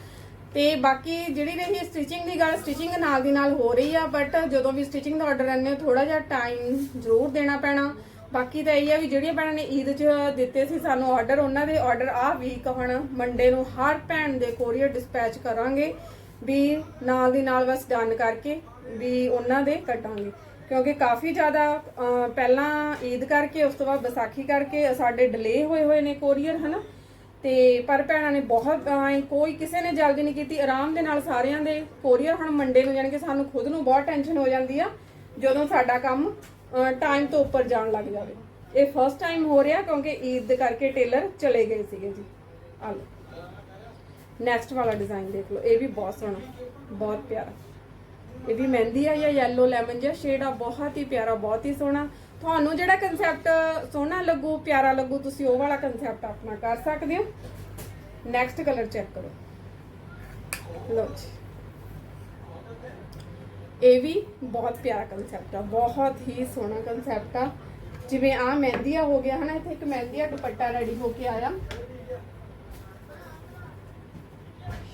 Speaker 1: ਤੇ ਬਾਕੀ ਜਿਹੜੀ ਰਹੀ ਸਟਿਚਿੰਗ ਦੀ ਗੱਲ ਸਟਿਚਿੰਗ ਨਾਲ ਦੀ ਨਾਲ ਹੋ ਰਹੀ ਆ ਬਟ ਜਦੋਂ ਵੀ ਸਟਿਚਿੰਗ ਦਾ ਆਰਡਰ ਆਨੇ ਥੋੜਾ ਜਿਹਾ ਟਾਈਮ ਜ਼ਰੂਰ ਦੇਣਾ ਪੈਣਾ। ਬਾਕੀ ਤਾਂ ਇਹ ਆ ਵੀ ਜਿਹੜੀਆਂ ਭੈਣਾਂ ਨੇ ਈਦ 'ਚ ਦਿੱਤੇ ਸੀ ਸਾਨੂੰ ਆਰਡਰ ਉਹਨਾਂ ਦੇ ਆਰਡਰ ਆ ਵੀਕ ਹੁਣ ਮੰਡੇ ਨੂੰ ਹਰ ਭੈਣ ਦੇ ਕੋਰੀਅਰ ਡਿਸਪੈਚ ਕਰਾਂਗੇ ਵੀ ਨਾਲ ਦੀ ਨਾਲ ਬਸ ਡਨ ਕਰਕੇ ਵੀ ਉਹਨਾਂ ਦੇ ਕੱਟਾਂਗੇ ਕਿਉਂਕਿ ਕਾਫੀ ਜ਼ਿਆਦਾ ਪਹਿਲਾਂ ਈਦ ਕਰਕੇ, ਉਸ ਤੋਂ ਬਾਅਦ ਵਿਸਾਖੀ ਕਰਕੇ ਸਾਡੇ ਡਿਲੇ ਹੋਏ ਹੋਏ ਨੇ ਕੋਰੀਅਰ ਹਨਾ? ਤੇ ਪਰ ਭੈਣਾਂ ਨੇ ਬਹੁਤ ਕੋਈ ਕਿਸੇ ਨੇ ਜਲਦੀ ਨਹੀਂ ਕੀਤੀ। ਆਰਾਮ ਦੇ ਨਾਲ ਸਾਰਿਆਂ ਦੇ ਕੋਰੀਅਰ ਹੁਣ ਮੰਡੇ ਨੂੰ, ਜਾਣੀ ਕਿ ਸਾਨੂੰ ਖੁਦ ਨੂੰ ਬਹੁਤ ਟੈਨਸ਼ਨ ਹੋ ਜਾਂਦੀ ਆ। ਜਦੋਂ ਸਾਡਾ ਕੰਮ ਟਾਈਮ ਤੋਂ ਉੱਪਰ ਜਾਣ ਲੱਗ ਜਾਵੇ। ਇਹ ਫਸਟ ਟਾਈਮ ਹੋ ਰਿਹਾ ਕਿਉਂਕਿ ਈਦ ਦੇ ਕਰਕੇ ਟੇਲਰ ਚਲੇ ਗਏ ਸੀਗੇ ਜੀ। ਆ ਲਓ। ਨੈਕਸਟ ਵਾਲਾ ਡਿਜ਼ਾਈਨ ਦੇਖ ਲਓ। ਇਹ ਵੀ ਬਹੁਤ ਸੋਹਣਾ, ਬਹੁਤ ਪਿਆਰਾ। ਇਹ ਵੀ ਮਹਿੰਦੀ ਆ ਜਾਂ yellow ਲੈਮਨ ਜਿਹਾ ਸ਼ੇਡ ਆ, ਬਹੁਤ ਹੀ ਪਿਆਰਾ, ਬਹੁਤ ਹੀ ਸੋਹਣਾ। ਤੁਹਾਨੂੰ ਜਿਹੜਾ ਕਨਸੈਪਟ ਸੋਹਣਾ ਲੱਗੂ, ਪਿਆਰਾ ਲੱਗੂ, ਤੁਸੀਂ ਉਹ ਵਾਲਾ ਕਨਸੈਪਟ ਆਪਣਾ ਕਰ ਸਕਦੇ ਹੋ। ਨੈਕਸਟ ਕਲਰ ਚੈੱਕ ਕਰੋ। ਲਓ ਜੀ। ਇਹ ਵੀ ਬਹੁਤ ਪਿਆਰਾ ਕਨਸੈਪਟ ਆ, ਬਹੁਤ ਹੀ ਸੋਹਣਾ ਕਨਸੈਪਟ ਆ। ਜਿਵੇਂ ਆ ਮਹਿੰਦੀਆ ਹੋ ਗਿਆ, ਹਨਾ, ਇੱਥੇ ਇੱਕ ਮਹਿੰਦੀਆ ਦੁਪੱਟਾ ਰੈਡੀ ਹੋ ਕੇ ਆਇਆ।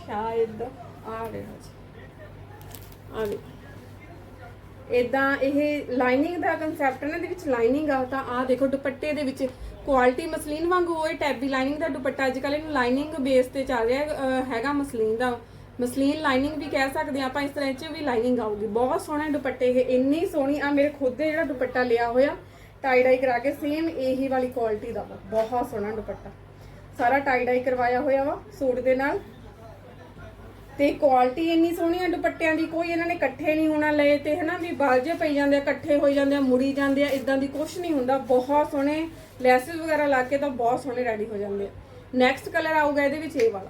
Speaker 1: ਸ਼ਾਇਦ ਆ ਰਿਹਾ ਜੀ। ਆ ਵੀ ਇਦਾਂ ਇਹ ਲਾਈਨਿੰਗ ਦਾ ਕਨਸੈਪਟ ਹੈ ਨਾ, ਇਹਦੇ ਵਿੱਚ ਲਾਈਨਿੰਗ ਆ, ਤਾਂ ਆ ਦੇਖੋ ਦੁਪੱਟੇ ਦੇ ਵਿੱਚ ਕੁਆਲਿਟੀ ਮਸਲੀਨ ਵਾਂਗੂ, ਉਹ ਟੈਬੀ ਲਾਈਨਿੰਗ ਦਾ ਦੁਪੱਟਾ, ਅੱਜ ਕੱਲ੍ਹ ਇਹਨੂੰ ਲਾਈਨਿੰਗ ਬੇਸ ਤੇ ਚੱਲ ਰਿਹਾ ਹੈਗਾ ਮਸਲੀਨ ਦਾ। ਮਸਲੀਨ ਲਾਈਨਿੰਗ ਵੀ ਕਹਿ ਸਕਦੇ ਹਾਂ ਆਪਾਂ, ਇਸ ਤਰ੍ਹਾਂ ਇਹ 'ਚ ਵੀ ਲਾਈਨਿੰਗ ਆਊਗੀ। ਬਹੁਤ ਸੋਹਣੇ ਦੁਪੱਟੇ ਇਹ, ਇੰਨੀ ਸੋਹਣੀ ਆ, ਮੇਰੇ ਖੁਦ ਦੇ ਜਿਹੜਾ ਦੁਪੱਟਾ ਲਿਆ ਹੋਇਆ ਟਾਈ ਡਾਈ ਕਰਾ ਕੇ ਸੇਮ ਇਹੀ ਵਾਲੀ ਕੁਆਲਿਟੀ ਦਾ ਵਾ, ਬਹੁਤ ਸੋਹਣਾ ਦੁਪੱਟਾ। ਸਾਰਾ ਟਾਈ ਡਾਈ ਕਰਵਾਇਆ ਹੋਇਆ ਵਾ, ਸੂਟ ਦੇ ਨਾਲ। ਤੇ ਕੁਆਲਿਟੀ ਇੰਨੀ ਸੋਹਣੀ ਆ ਦੁਪੱਟਿਆਂ ਦੀ, ਕੋਈ ਇਹਨਾਂ ਨੇ ਇਕੱਠੇ ਨਹੀਂ ਹੋਣਾ ਲਏ ਤੇ ਹਨਾ ਵੀ ਬਾਲਜੇ ਪਈ ਜਾਂਦੇ ਆ, ਇਕੱਠੇ ਹੋਈ ਜਾਂਦੇ ਆ, ਮੁੜੀ ਜਾਂਦੇ ਆ ਇਦਾਂ ਦੀ ਕੁਛ ਨਹੀਂ ਹੁੰਦਾ। ਬਹੁਤ ਸੋਹਣੇ ਲੈਸਸ ਵਗੈਰਾ ਲਾ ਕੇ ਤਾਂ ਬਹੁਤ ਸੋਹਣੇ ਰੈਡੀ ਹੋ ਜਾਂਦੇ ਆ। ਨੈਕਸਟ ਕਲਰ ਆਊਗਾ ਇਹਦੇ ਵਿੱਚ ਇਹ ਵਾਲਾ।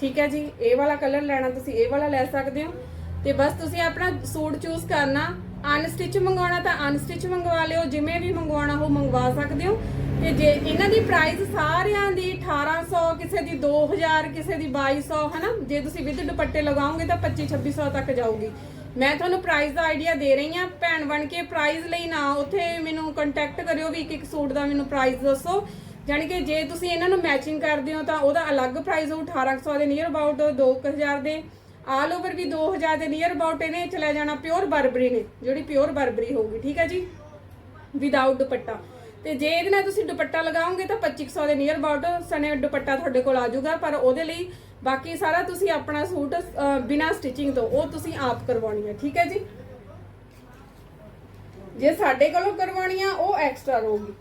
Speaker 1: ਠੀਕ ਹੈ ਜੀ, ਇਹ ਵਾਲਾ ਕਲਰ ਲੈਣਾ ਤੁਸੀਂ, ਇਹ ਵਾਲਾ ਲੈ ਸਕਦੇ ਹੋ। ਤੇ ਬਸ ਤੁਸੀਂ ਆਪਣਾ ਸੂਟ ਚੂਜ਼ ਕਰਨਾ। ਅਨਸਟਿਚ ਮੰਗਵਾਉਣਾ ਤਾਂ ਅਨਸਟਿਚ ਮੰਗਵਾ ਲਿਓ, ਜਿਵੇਂ ਵੀ ਮੰਗਵਾਉਣਾ ਉਹ ਮੰਗਵਾ ਸਕਦੇ ਹੋ। ਤੇ ਜੇ ਇਹਨਾਂ ਦੀ ਪ੍ਰਾਈਸ ਸਾਰਿਆਂ ਦੀ 1800 ਕਿਸੇ ਦੀ 2000 ਕਿਸੇ ਦੀ 2200 ਹਨਾ? ਜੇ ਤੁਸੀਂ ਵਿਦ ਦੁਪੱਟੇ ਲਗਾਓਗੇ ਤਾਂ 25 2600 ਤੱਕ ਜਾਊਗੀ। ਮੈਂ ਤੁਹਾਨੂੰ ਪ੍ਰਾਈਸ ਦਾ ਆਈਡੀਆ ਦੇ ਰਹੀ ਹਾਂ। ਭੈਣ ਬਣ ਕੇ ਪ੍ਰਾਈਸ ਲਈ ਨਾ, ਉੱਥੇ ਮੈਨੂੰ ਕੰਟੈਕਟ ਕਰਿਓ ਵੀ ਇੱਕ ਇੱਕ ਸੂਟ ਦਾ ਮੈਨੂੰ ਪ੍ਰਾਈਸ ਦੱਸੋ। ਜਾਣੀ ਕਿ ਜੇ ਤੁਸੀਂ ਇਹਨਾਂ ਨੂੰ ਮੈਚਿੰਗ ਕਰਦੇ ਹੋ ਤਾਂ ਉਹਦਾ ਅਲੱਗ ਪ੍ਰਾਈਸ ਹੋਊ 1800 ਦੇ ਨੀਅਰ ਅਬਾਊਟ 2000 ਦੇ। ਆਲ ਓਵਰ ਵੀ 2000 ਦੇ ਨੀਅਰ ਅਬਾਊਟ ਇਹਨੇ ਚਲੇ ਜਾਣਾ ਪਿਓਰ ਬਰਬਰੀ ਨੇ ਜਿਹੜੀ ਪਿਓਰ ਬਰਬਰੀ ਹੋਊਗੀ ਠੀਕ ਹੈ ਜੀ? ਵਿਦਆਊਟ ਦੁਪੱਟਾ। ਤੇ ਜੇ ਇਹਦੇ ਨਾਲ ਤੁਸੀਂ ਦੁਪੱਟਾ ਲਗਾਓਗੇ ਤਾਂ 2500 ਦੇ ਨੀਅਰ ਅਬਾਊਟ ਸਨੇ ਦੁਪੱਟਾ ਤੁਹਾਡੇ ਕੋਲ ਆ ਜਾਊਗਾ ਪਰ ਉਹਦੇ ਲਈ ਬਾਕੀ ਸਾਰਾ ਤੁਸੀਂ ਆਪਣਾ ਸੂਟ ਅਹ, ਬਿਨਾਂ ਸਟਿਚਿੰਗ ਤੋਂ ਉਹ ਤੁਸੀਂ ਆਪ ਕਰਵਾਉਣੀ ਹੈ ਠੀਕ ਹੈ ਜੀ? ਜੇ ਸਾਡੇ ਕੋਲੋਂ ਕਰਵਾਉਣੀ ਆ ਉਹ ਐਕਸਟਰਾ ਰਹੂਗੀ।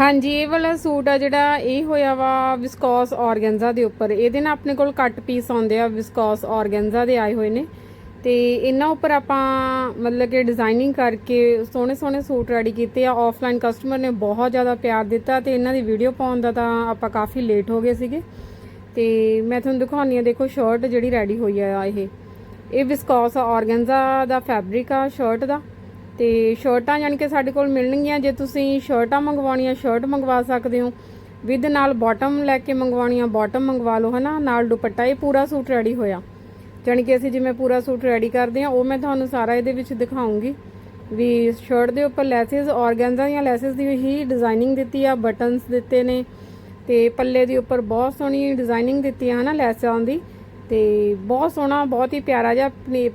Speaker 1: ਹਾਂਜੀ, ਇਹ ਵਾਲਾ ਸੂਟ ਆ ਜਿਹੜਾ, ਇਹ ਹੋਇਆ ਵਾ ਵਿਸਕੋਸ ਆਰਗੈਂਜ਼ਾ ਦੇ ਉੱਪਰ। ਇਹਦੇ ਨਾਲ ਆਪਣੇ ਕੋਲ ਕੱਟ ਪੀਸ ਆਉਂਦੇ ਆ ਵਿਸਕੋਸ ਔਰਗੈਂਜਾ ਦੇ ਆਏ ਹੋਏ ਨੇ। ਤੇ ਇਹਨਾਂ ਉੱਪਰ ਆਪਾਂ ਮਤਲਬ ਕਿ ਡਿਜ਼ਾਈਨਿੰਗ ਕਰਕੇ ਸੋਹਣੇ ਸੋਹਣੇ ਸੂਟ ਰੈਡੀ ਕੀਤੇ ਆ। ਆਫਲਾਈਨ ਕਸਟਮਰ ਨੇ ਬਹੁਤ ਜ਼ਿਆਦਾ ਪਿਆਰ ਦਿੱਤਾ ਤੇ ਇਹਨਾਂ ਦੀ ਵੀਡੀਓ ਪਾਉਣ ਦਾ ਤਾਂ ਆਪਾਂ ਕਾਫੀ ਲੇਟ ਹੋ ਗਏ ਸੀਗੇ। ਤੇ ਮੈਂ ਤੁਹਾਨੂੰ ਦਿਖਾਉਣੀ ਆ ਦੇਖੋ ਸ਼ਰਟ ਜਿਹੜੀ ਰੈਡੀ ਹੋਈ ਆ ਇਹ। ਇਹ ਵਿਸਕੋਸ ਆਰਗੈਂਜ਼ਾ ਦਾ ਫੈਬਰਿਕ ਆ ਸ਼ਰਟ ਦਾ। ਤੇ ਸ਼ਰਟਾਂ ਯਾਨੀ ਕਿ ਸਾਡੇ ਕੋਲ ਮਿਲਣਗੀਆਂ। ਜੇ ਤੁਸੀਂ ਸ਼ਰਟਾਂ ਮੰਗਵਾਉਣੀਆਂ, ਸ਼ਰਟ ਮੰਗਵਾ ਸਕਦੇ ਹੋ। ਵਿਦ ਨਾਲ ਬਾਟਮ ਲੈ ਕੇ ਮੰਗਵਾਉਣੀਆਂ ਬਾਟਮ ਮੰਗਵਾ ਲਓ, ਹਨਾ? ਨਾਲ ਦੁਪੱਟਾ, ਇਹ ਪੂਰਾ ਸੂਟ ਰੈਡੀ ਹੋਇਆ। ਜਾਣੀ ਕਿ ਅਸੀਂ ਜਿਵੇਂ ਪੂਰਾ ਸੂਟ ਰੈਡੀ ਕਰਦੇ ਹਾਂ, ਉਹ ਮੈਂ ਤੁਹਾਨੂੰ ਸਾਰਾ ਇਹਦੇ ਵਿੱਚ ਦਿਖਾਉਂਗੀ। ਵੀ ਸ਼ਰਟ ਦੇ ਉੱਪਰ ਲੈਸਸ ਆਰਗੈਂਜ਼ਾ ਦੀਆਂ ਲੈਸਸ ਦੀ ਹੀ ਡਿਜ਼ਾਈਨਿੰਗ ਦਿੱਤੀ ਆ ਬਟਨਸ ਦਿੱਤੇ ਨੇ। ਤੇ ਪੱਲੇ ਦੇ ਉੱਪਰ ਬਹੁਤ ਸੋਹਣੀ ਡਿਜ਼ਾਈਨਿੰਗ ਦਿੱਤੀ ਆ, ਹਨਾ ਲੈਸਾਂ ਦੀ। ਤੇ ਬਹੁਤ ਸੋਹਣਾ, ਬਹੁਤ ਹੀ ਪਿਆਰਾ ਜਿਹਾ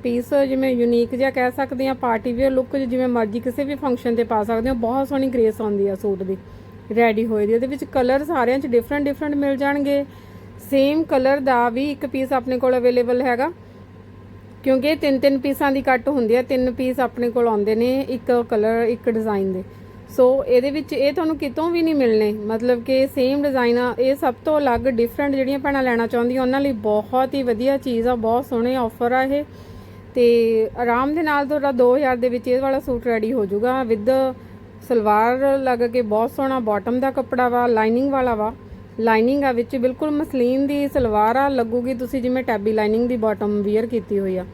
Speaker 1: ਪੀਸ ਜਿਵੇਂ ਯੂਨੀਕ ਜਿਹਾ ਕਹਿ ਸਕਦੇ ਆ ਪਾਰਟੀ ਵੇਅਰ ਲੁੱਕ ਜਿਵੇਂ ਮਰਜ਼ੀ ਕਿਸੇ ਵੀ ਫੰਕਸ਼ਨ ਤੇ ਪਾ ਸਕਦੇ ਹੋ, ਬਹੁਤ ਸੋਹਣੀ ਗ੍ਰੇਸ ਆਉਂਦੀ ਆ ਸੂਟ ਦੀ ਰੈਡੀ ਹੋਏ ਦੀ, ਉਹਦੇ ਵਿੱਚ ਕਲਰ ਸਾਰਿਆਂ 'ਚ ਡਿਫਰੈਂਟ ਡਿਫਰੈਂਟ ਮਿਲ ਜਾਣਗੇ ਸੇਮ ਕਲਰ ਦਾ ਵੀ ਇੱਕ ਪੀਸ ਆਪਣੇ ਕੋਲ ਅਵੇਲੇਬਲ ਹੈਗਾ, ਕਿਉਂਕਿ ਤਿੰਨ ਤਿੰਨ ਪੀਸਾਂ ਦੀ ਕੱਟ ਹੁੰਦੀ ਹੈ ਤਿੰਨ ਪੀਸ ਆਪਣੇ ਕੋਲ ਆਉਂਦੇ ਨੇ, ਇੱਕ ਕਲਰ ਇੱਕ ਡਿਜ਼ਾਈਨ ਦੇ। ਸੋ ਇਹਦੇ ਵਿੱਚ ਇਹ ਤੁਹਾਨੂੰ ਕਿਤੋਂ ਵੀ ਨਹੀਂ ਮਿਲਣੇ। ਮਤਲਬ ਕਿ ਸੇਮ ਡਿਜ਼ਾਈਨ ਆ, ਇਹ ਸਭ ਤੋਂ ਅਲੱਗ ਡਿਫਰੈਂਟ ਜਿਹੜੀਆਂ ਭੈਣਾਂ ਲੈਣਾ ਚਾਹੁੰਦੀਆਂ, ਉਹਨਾਂ ਲਈ ਬਹੁਤ ਹੀ ਵਧੀਆ ਚੀਜ਼ ਆ, ਬਹੁਤ ਸੋਹਣੇ ਆਫਰ ਆ ਇਹ। ਤੇ ਆਰਾਮ ਦੇ ਨਾਲ ਤੁਹਾਡਾ 2000 ਦੇ ਵਿੱਚ ਇਹ ਵਾਲਾ ਸੂਟ ਰੈਡੀ ਹੋ ਜਾਊਗਾ ਵਿਦ ਸਲਵਾਰ ਲੱਗ ਕੇ ਬਹੁਤ ਸੋਹਣਾ ਬਾਟਮ ਦਾ ਕੱਪੜਾ ਵਾ ਲਾਈਨਿੰਗ ਵਾਲਾ ਵਾ। ਲਾਈਨਿੰਗ ਆ ਵਿੱਚ ਬਿਲਕੁਲ ਮਸਲੀਨ ਦੀ ਸਲਵਾਰ ਆ, ਲੱਗੂਗੀ ਤੁਸੀਂ ਜਿਵੇਂ ਟੈਬੀ ਲਾਈਨਿੰਗ ਦੀ ਬਾਟਮ ਵੇਅਰ ਕੀਤੀ ਹੋਈ ਆ।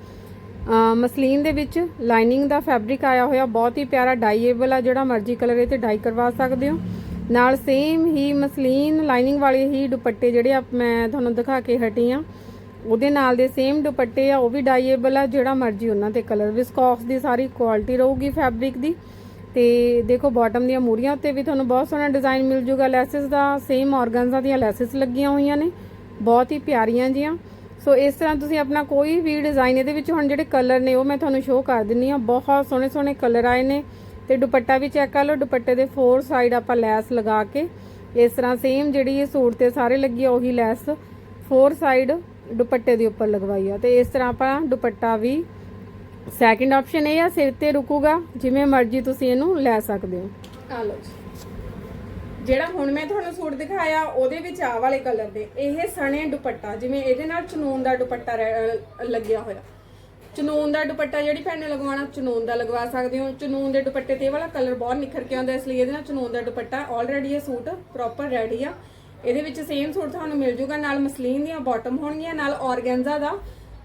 Speaker 1: ਮਸਲੀਨ ਦੇ ਵਿੱਚ ਲਾਈਨਿੰਗ ਦਾ ਫੈਬਰਿਕ ਆਇਆ ਹੋਇਆ, ਬਹੁਤ ਹੀ ਪਿਆਰਾ ਡਾਈਏਬਲ ਆ, ਜਿਹੜਾ ਮਰਜ਼ੀ ਕਲਰ ਇਹ ਤੇ ਡਾਈ ਕਰਵਾ ਸਕਦੇ ਹੋ। ਨਾਲ ਸੇਮ ਹੀ ਮਸਲੀਨ ਲਾਈਨਿੰਗ ਵਾਲੇ ਹੀ ਦੁਪੱਟੇ ਜਿਹੜੇ ਆ ਮੈਂ ਤੁਹਾਨੂੰ ਦਿਖਾ ਕੇ ਹਟੀ ਆ, ਉਹਦੇ ਨਾਲ ਦੇ ਸੇਮ ਦੁਪੱਟੇ ਆ, ਉਹ ਵੀ ਡਾਈਏਬਲ ਆ, ਜਿਹੜਾ ਮਰਜ਼ੀ ਉਹਨਾਂ ਤੇ ਕਲਰ ਵਿਸਕੌਸ ਦੀ ਸਾਰੀ ਕੁਆਲਿਟੀ ਰਹੂਗੀ ਫੈਬਰਿਕ ਦੀ। ਤੇ ਦੇਖੋ ਬਾਟਮ ਦੀਆਂ ਮੂਰੀਆਂ ਉੱਤੇ ਵੀ ਤੁਹਾਨੂੰ ਬਹੁਤ ਸੋਹਣਾ ਡਿਜ਼ਾਈਨ ਮਿਲ ਜੂਗਾ ਲੈਸਸ ਦਾ ਸੇਮ ਆਰਗਨਜ਼ਾ ਦੀਆਂ ਲੈਸਸ ਲੱਗੀਆਂ ਹੋਈਆਂ ਨੇ, ਬਹੁਤ ਹੀ ਪਿਆਰੀਆਂ ਜੀਆਂ। ਸੋ ਇਸ ਤਰ੍ਹਾਂ ਤੁਸੀਂ ਆਪਣਾ ਕੋਈ ਵੀ ਡਿਜ਼ਾਈਨ ਇਹਦੇ ਵਿੱਚ ਹੁਣ ਜਿਹੜੇ ਕਲਰ ਨੇ ਉਹ ਮੈਂ ਤੁਹਾਨੂੰ ਸ਼ੋਅ ਕਰ ਦਿੰਨੀ ਆ ਬਹੁਤ ਸੋਹਣੇ ਸੋਹਣੇ ਕਲਰ ਆਏ ਨੇ ਤੇ ਦੁਪੱਟਾ ਵੀ ਚੈੱਕ ਕਰ ਲਓ। ਦੁਪੱਟੇ ਦੇ ਫੋਰ ਸਾਈਡ ਆਪਾਂ ਲੈਸ ਲਗਾ ਕੇ ਇਸ ਤਰ੍ਹਾਂ ਸੇਮ ਜਿਹੜੀ ਇਹ ਸੂਟ ਤੇ ਸਾਰੇ ਲੱਗੀ ਆ, ਉਹੀ ਲੈਸ ਫੋਰ ਸਾਈਡ ਦੁਪੱਟੇ ਦੇ ਉੱਪਰ ਲਗਵਾਈ ਆ। ਤੇ ਇਸ ਤਰ੍ਹਾਂ ਆਪਾਂ ਦੁਪੱਟਾ ਵੀ ਸੈਕਿੰਡ ਆਪਸ਼ਨ ਇਹ ਆ, ਸਿਰ ਤੇ ਰੁਕੂਗਾ। ਜਿਵੇਂ ਮਰਜ਼ੀ ਤੁਸੀਂ ਇਹਨੂੰ ਲੈ ਸਕਦੇ ਹੋ। ਆ ਲਓ ਜਿਹੜਾ ਹੁਣ ਮੈਂ ਤੁਹਾਨੂੰ ਸੂਟ ਦਿਖਾਇਆ, ਉਹਦੇ ਵਿੱਚ ਆ ਵਾਲੇ ਕਲਰ ਦੇ। ਇਹ ਸਣੇ ਦੁਪੱਟਾ, ਜਿਵੇਂ ਇਹਦੇ ਨਾਲ ਚਨੂਨ ਦਾ ਦੁਪੱਟਾ ਰਹਿ- ਲੱਗਿਆ ਹੋਇਆ। ਚਨੂਨ ਦਾ ਦੁਪੱਟਾ ਜਿਹੜੀ ਭੈਣ ਨੇ ਲਗਵਾਉਣਾ, ਚਨੂਨ ਦਾ ਲਗਵਾ ਸਕਦੇ ਹੋ। ਚਨੂਨ ਦੇ ਦੁਪੱਟੇ ਤੇ ਇਹ ਵਾਲਾ ਕਲਰ ਬਹੁਤ ਨਿਖਰ ਕੇ ਆਉਂਦਾ, ਇਸ ਲਈ ਇਹਦੇ ਨਾਲ ਚਨੂਨ ਦਾ ਦੁਪੱਟਾ ਆਲਰੇਡੀ ਇਹ ਸੂਟ ਪ੍ਰੋਪਰ ਰੈਡੀ ਆ। ਇਹਦੇ ਵਿੱਚ ਸੇਮ ਸੂਟ ਤੁਹਾਨੂੰ ਮਿਲ ਜੂਗਾ, ਨਾਲ ਮਸਲੀਨ ਦੀਆਂ ਬਾਟਮ ਹੋਣਗੀਆਂ, ਨਾਲ ਔਰਗੈਂਜਾ ਦਾ,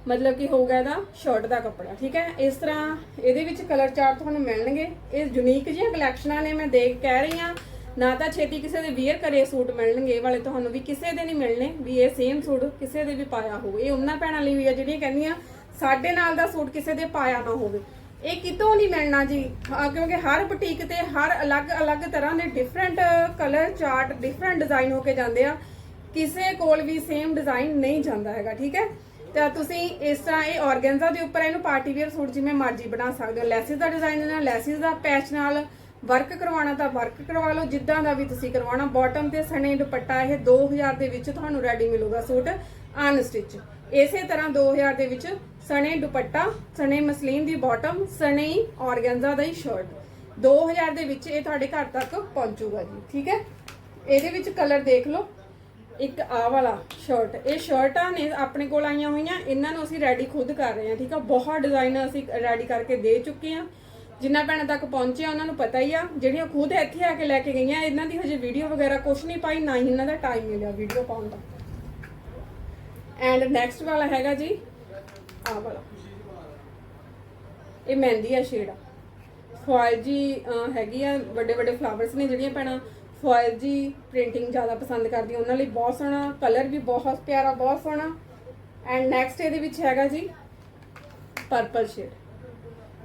Speaker 1: ਮਤਲਬ ਕਿ ਹੋਊਗਾ ਇਹਦਾ ਸ਼ਰਟ ਦਾ ਕੱਪੜਾ, ਠੀਕ ਹੈ? ਇਸ ਤਰ੍ਹਾਂ ਇਹਦੇ ਵਿੱਚ ਕਲਰ ਚਾਰ ਤੁਹਾਨੂੰ ਮਿਲਣਗੇ। ਇਹ ਯੂਨੀਕ ਜਿਹੀਆਂ ਕਲੈਕਸ਼ਨਾਂ ਨੇ, ਮੈਂ ਦੇਖ ਕਹਿ ਰਹੀ ਹਾਂ। ਨਾ ਤਾਂ ਛੇਤੀ ਕਿਸੇ ਦੇ ਵੀਅਰ ਕਰੇ ਸੂਟ ਮਿਲਣਗੇ, ਇਹ ਵਾਲੇ ਤੁਹਾਨੂੰ ਵੀ ਕਿਸੇ ਦੇ ਨਹੀਂ ਮਿਲਣੇ, ਵੀ ਇਹ ਸੇਮ ਸੂਟ ਕਿਸੇ ਦੇ ਵੀ ਪਾਇਆ ਹੋਵੇ। ਇਹ ਉਹਨਾਂ ਭੈਣਾਂ ਲਈ ਵੀ ਆ ਜਿਹੜੀਆਂ ਕਹਿੰਦੀਆਂ, ਸਾਡੇ ਨਾਲ ਦਾ ਸੂਟ ਕਿਸੇ ਦੇ ਪਾਇਆ ਨਾ ਹੋਵੇ। ਇਹ ਕਿਤੋਂ ਨਹੀਂ ਮਿਲਣਾ ਜੀ? ਕਿਉਂਕਿ ਹਰ ਬੁਟੀਕ ਤੇ ਹਰ ਅਲੱਗ-ਅਲੱਗ ਤਰ੍ਹਾਂ ਦੇ different colour chart different design ਹੋ ਕੇ ਜਾਂਦੇ ਆ। ਕਿਸੇ ਕੋਲ ਵੀ ਸੇਮ ਡਿਜ਼ਾਈਨ ਨਹੀਂ ਜਾਂਦਾ ਹੈਗਾ, ਠੀਕ ਹੈ? ਤਾਂ ਤੁਸੀਂ ਇਸ ਤਰ੍ਹਾਂ ਇਹ ਆਰਗੈਂਜ਼ਾ ਦੇ ਉੱਪਰ ਇਹਨੂੰ ਪਾਰਟੀ ਵੇਅਰ ਸੂਟ ਜਿਵੇਂ ਮਰਜ਼ੀ ਬਣਾ ਸਕਦੇ ਹੋ। ਲੈਸਿਸ ਦਾ ਡਿਜ਼ਾਈਨ ਨਾਲ, ਲੈਸਿਸ ਦਾ ਪੈਚ ਨਾਲ ਵਰਕ ਕਰਵਾਉਣਾ ਤਾਂ ਵਰਕ ਕਰਵਾ ਲਓ, ਜਿੱਦਾਂ ਦਾ ਵੀ ਤੁਸੀਂ ਕਰਵਾਉਣਾ ਬਾਟਮ ਤੇ ਸਣੇ ਦੁਪੱਟਾ ਇਹ 2000 ਦੇ ਵਿੱਚ ਤੁਹਾਨੂੰ ਰੈਡੀ ਮਿਲੂਗਾ ਸੂਟ ਅਨਸਟਿਚ ਇਸੇ ਤਰ੍ਹਾਂ 2000 ਦੇ ਵਿੱਚ ਸਣੇ ਦੁਪੱਟਾ, ਸਣੇ ਮਸਲੀਨ ਦੀ ਬਾਟਮ ਸਣੇ ਆਰਗੈਂਜ਼ਾ ਦਾ ਹੀ ਸ਼ਰਟ 2000 ਦੇ ਵਿੱਚ ਇਹ ਤੁਹਾਡੇ ਘਰ ਤੱਕ ਪਹੁੰਚੂਗਾ ਜੀ, ਠੀਕ ਹੈ? ਇਹਦੇ ਵਿੱਚ ਕਲਰ ਦੇਖ ਲਓ। ਇੱਕ ਆ ਵਾਲਾ ਸ਼ਰਟ ਇਹ ਸ਼ਰਟਾਂ ਨੇ ਆਪਣੇ ਕੋਲ ਆਈਆਂ ਹੋਈਆਂ, ਇਹਨਾਂ ਨੂੰ ਅਸੀਂ ਰੈਡੀ ਖੁਦ ਕਰ ਰਹੇ ਹਾਂ, ਠੀਕ ਆ? ਬਹੁਤ ਡਿਜ਼ਾਈਨ ਅਸੀਂ ਰੈਡੀ ਕਰਕੇ ਦੇ ਚੁੱਕੇ ਹਾਂ। ਜਿੰਨਾ ਭੈਣਾਂ ਤੱਕ ਪਹੁੰਚਿਆ, ਉਹਨਾਂ ਨੂੰ ਪਤਾ ਹੀ ਆ, ਜਿਹੜੀਆਂ ਖੁਦ ਇੱਥੇ ਆ ਕੇ ਲੈ ਕੇ ਗਈਆਂ, ਇਹਨਾਂ ਦੀ ਹਜੇ ਵੀਡੀਓ ਵਗੈਰਾ ਕੁਝ ਨਹੀਂ ਪਾਈ, ਨਾ ਹੀ ਇਹਨਾਂ ਦਾ ਟਾਈਮ ਮਿਲਿਆ ਵੀਡੀਓ ਪਾਉਣ ਦਾ। ਐਂਡ ਨੈਕਸਟ ਵਾਲਾ ਹੈਗਾ ਜੀ ਆ ਵਾਲਾ। ਇਹ ਮਹਿੰਦੀ ਆ ਸ਼ੇਡ ਆ। ਫੋਇਲ ਜੀ ਹੈਗੀ ਆ, ਵੱਡੇ ਵੱਡੇ ਫਲਾਵਰਸ ਨੇ ਜਿਹੜੀਆਂ ਭੈਣਾਂ ਫੁਆਇਲ ਜੀ ਪ੍ਰਿੰਟਿੰਗ ਜ਼ਿਆਦਾ ਪਸੰਦ ਕਰਦੀਆਂ, ਉਹਨਾਂ ਲਈ ਬਹੁਤ ਸੋਹਣਾ ਕਲਰ ਵੀ ਬਹੁਤ ਪਿਆਰਾ, ਬਹੁਤ ਸੋਹਣਾ। ਐਂਡ ਨੈਕਸਟ ਇਹਦੇ ਵਿੱਚ ਹੈਗਾ ਜੀ ਪਰਪਲ ਸ਼ੇਡ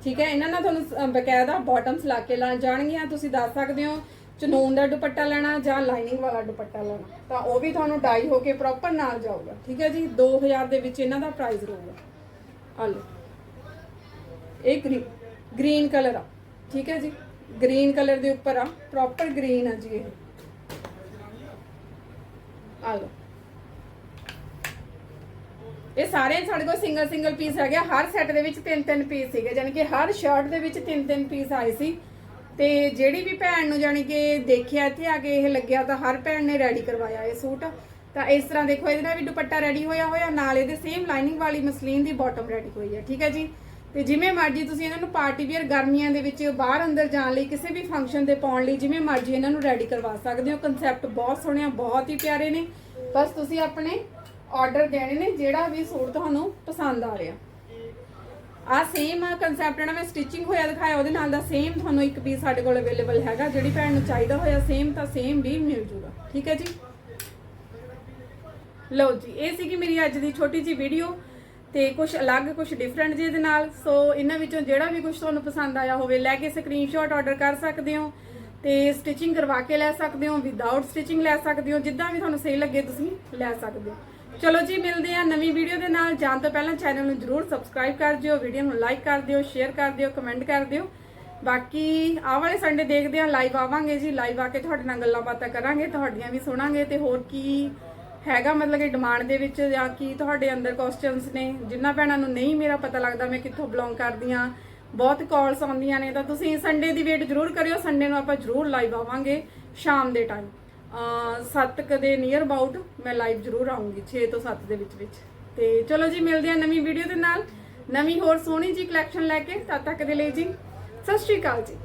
Speaker 1: ਠੀਕ ਹੈ, ਇਹਨਾਂ ਨਾਲ ਤੁਹਾਨੂੰ ਬਕਾਇਦਾ ਬਾਟਮਸ ਲਾ ਕੇ ਲਾ ਜਾਣਗੀਆਂ, ਤੁਸੀਂ ਦੱਸ ਸਕਦੇ ਹੋ, ਚਨੂਨ ਦਾ ਦੁਪੱਟਾ ਲੈਣਾ ਜਾਂ ਲਾਈਨਿੰਗ ਵਾਲਾ ਦੁਪੱਟਾ ਲੈਣਾ। ਤਾਂ ਉਹ ਵੀ ਤੁਹਾਨੂੰ ਡਾਈ ਹੋ ਕੇ ਪ੍ਰੋਪਰ ਨਾਲ ਜਾਊਗਾ। ਠੀਕ ਹੈ ਜੀ 2000 ਦੇ ਵਿੱਚ ਇਹਨਾਂ ਦਾ ਪ੍ਰਾਈਸ ਰਹੂਗਾ। ਆ ਲਓ। ਇਹ ਗ੍ਰੀਨ ਕਲਰ ਆ। ਠੀਕ ਹੈ ਜੀ ਗ੍ਰੀਨ ਕਲਰ ਦੇ ਉੱਪਰ ਆ ਪ੍ਰੋਪਰ ਗ੍ਰੀਨ ਆ ਜੀ ਇਹ। ਆ ਲਓ। ਇਹ ਸਾਰੇ ਸਾਡੇ ਕੋਲ ਸਿੰਗਲ ਸਿੰਗਲ ਪੀਸ ਹੈਗੇ ਆ। ਹਰ ਸੈੱਟ ਦੇ ਵਿੱਚ ਤਿੰਨ ਤਿੰਨ ਪੀਸ ਸੀਗੇ ਯਾਨੀ ਕਿ ਹਰ ਸ਼ਰਟ ਦੇ ਵਿੱਚ ਤਿੰਨ ਤਿੰਨ ਪੀਸ ਆਏ ਸੀ। ਤੇ ਜਿਹੜੀ ਵੀ ਭੈਣ ਨੂੰ ਯਾਨੀ ਕਿ ਦੇਖਿਆ ਇੱਥੇ ਆ ਕੇ ਇਹ ਲੱਗਿਆ, ਤਾਂ ਹਰ ਭੈਣ ਨੇ ਰੈਡੀ ਕਰਵਾਇਆ ਇਹ ਸੂਟ। ਤਾਂ ਇਸ ਤਰ੍ਹਾਂ ਦੇਖੋ, ਇਹਦੇ ਨਾਲ ਵੀ ਦੁਪੱਟਾ ਰੈਡੀ ਹੋਇਆ ਹੋਇਆ, ਨਾਲ ਇਹਦੇ ਸੇਮ ਲਾਈਨਿੰਗ ਵਾਲੀ ਮਸਲੀਨ ਦੀ ਬਾਟਮ ਰੈਡੀ ਹੋਈ ਹੈ, ਠੀਕ ਹੈ ਜੀ? ਤੇ ਜਿਵੇਂ ਮਰਜ਼ੀ ਤੁਸੀਂ ਇਹਨਾਂ ਨੂੰ ਪਾਰਟੀ ਵੇਅਰ ਗਰਮੀਆਂ ਦੇ ਵਿੱਚ ਬਾਹਰ ਅੰਦਰ ਜਾਣ ਲਈ, ਕਿਸੇ ਵੀ ਫੰਕਸ਼ਨ ਤੇ ਪਾਉਣ ਲਈ, ਜਿਵੇਂ ਮਰਜ਼ੀ ਇਹਨਾਂ ਨੂੰ ਰੈਡੀ ਕਰਵਾ ਸਕਦੇ ਹੋ। ਕਨਸੈਪਟ ਬਹੁਤ ਸੋਹਣੇ ਆ, ਬਹੁਤ ਹੀ ਪਿਆਰੇ ਨੇ। ਬਸ ਤੁਸੀਂ ਆਪਣੇ ਆਰਡਰ ਦੇਣੇ ਨੇ, ਜਿਹੜਾ ਵੀ ਸੂਟ ਤੁਹਾਨੂੰ ਪਸੰਦ ਆ ਰਿਹਾ। ਆ ਸੇਮ ਕਨਸੈਪਟ ਜਿਹੜਾ ਮੈਂ ਸਟਿਚਿੰਗ ਹੋਇਆ ਦਿਖਾਇਆ, ਉਹਦੇ ਨਾਲ ਦਾ ਸੇਮ ਤੁਹਾਨੂੰ ਇੱਕ ਪੀਸ ਸਾਡੇ ਕੋਲ ਅਵੇਲੇਬਲ ਹੈਗਾ, ਜਿਹੜੀ ਭੈਣ ਨੂੰ ਚਾਹੀਦਾ ਹੋਇਆ ਸੇਮ ਤਾਂ ਸੇਮ ਵੀ ਮਿਲ ਜੂਗਾ। ਠੀਕ ਹੈ ਜੀ? ਲਓ ਜੀ, ਇਹ ਸੀਗੀ ਮੇਰੀ ਅੱਜ ਦੀ ਛੋਟੀ ਜੀ ਵੀਡੀਓ ਤੇ ਕੁਝ ਅਲੱਗ ਕੁਝ ਡਿਫਰੈਂਟ ਜੀ ਦੇ ਨਾਲ। ਸੋ ਇਹਨਾਂ ਵਿੱਚੋਂ ਜਿਹੜਾ ਵੀ ਕੁਝ ਤੁਹਾਨੂੰ ਪਸੰਦ ਆਇਆ ਹੋਵੇ, ਲੈ ਕੇ ਸਕਰੀਨਸ਼ਾਟ ਆਰਡਰ ਕਰ ਸਕਦੇ ਹੋ, ਤੇ ਸਟਿਚਿੰਗ ਕਰਵਾ ਕੇ ਲੈ ਸਕਦੇ ਹੋ ਵਿਦਆਊਟ ਸਟਿਚਿੰਗ ਲੈ ਸਕਦੇ ਹੋ, ਜਿੱਦਾਂ ਵੀ ਤੁਹਾਨੂੰ ਸਹੀ ਲੱਗੇ ਤੁਸੀਂ ਲੈ ਸਕਦੇ ਹੋ। ਚਲੋ ਜੀ, ਮਿਲਦੇ ਆ ਨਵੀਂ ਵੀਡੀਓ ਦੇ ਨਾਲ। ਜਾਣ ਤੋਂ ਪਹਿਲਾਂ ਚੈਨਲ ਨੂੰ ਜਰੂਰ ਸਬਸਕ੍ਰਾਈਬ ਕਰ ਦਿਓ ਵੀਡੀਓ ਨੂੰ ਲਾਈਕ ਕਰ ਦਿਓ ਸ਼ੇਅਰ ਕਰ ਦਿਓ ਕਮੈਂਟ ਕਰ ਦਿਓ। ਬਾਕੀ ਆਹ ਵਾਲੇ ਸੰਡੇ ਦੇਖਦੇ ਆ ਲਾਈਵ ਆਵਾਂਗੇ ਜੀ। ਲਾਈਵ ਆ ਕੇ ਤੁਹਾਡੇ ਨਾਲ ਗੱਲਾਂ ਬਾਤਾਂ ਕਰਾਂਗੇ, ਤੁਹਾਡੀਆਂ ਵੀ ਸੁਣਾਂਗੇ ਤੇ ਹੋਰ ਕੀ ਹੈਗਾ? ਮਤਲਬ ਕਿ ਡਿਮਾਂਡ ਦੇ ਵਿੱਚ ਜਾਂ ਕੀ ਤੁਹਾਡੇ ਅੰਦਰ ਕੁਐਸਚਨਸ ਨੇ? ਜਿੰਨਾ ਭੈਣਾਂ ਨੂੰ ਨਹੀਂ ਮੇਰਾ ਪਤਾ ਲੱਗਦਾ, ਮੈਂ ਕਿੱਥੋਂ ਬਿਲੋਂਗ ਕਰਦੀ ਆ ਬਹੁਤ ਕਾਲਸ ਆਉਂਦੀਆਂ ਨੇ, ਤਾਂ ਤੁਸੀਂ ਸੰਡੇ ਦੀ ਵੇਟ ਜ਼ਰੂਰ ਕਰਿਓ। ਸੰਡੇ ਨੂੰ ਆਪਾਂ ਜ਼ਰੂਰ ਲਾਈਵ ਆਵਾਂਗੇ ਸ਼ਾਮ ਦੇ ਟਾਈਮ ਸੱਤ ਕਦੇ ਨੀਅਰ ਅਬਾਊਟ ਮੈਂ ਲਾਈਵ ਜ਼ਰੂਰ ਆਉਂਗੀ 6 ਤੋਂ 7 ਦੇ ਵਿੱਚ ਵਿੱਚ। ਤੇ ਚਲੋ ਜੀ, ਮਿਲਦੇ ਆ ਨਵੀਂ ਵੀਡੀਓ ਦੇ ਨਾਲ। ਨਵੀਂ ਹੋਰ ਸੋਹਣੀ ਜੀ ਕਲੈਕਸ਼ਨ ਲੈ ਕੇ, ਤਦ ਤੱਕ ਦੇ ਲਈ ਜੀ, ਸਤਿ ਸ਼੍ਰੀ ਅਕਾਲ ਜੀ।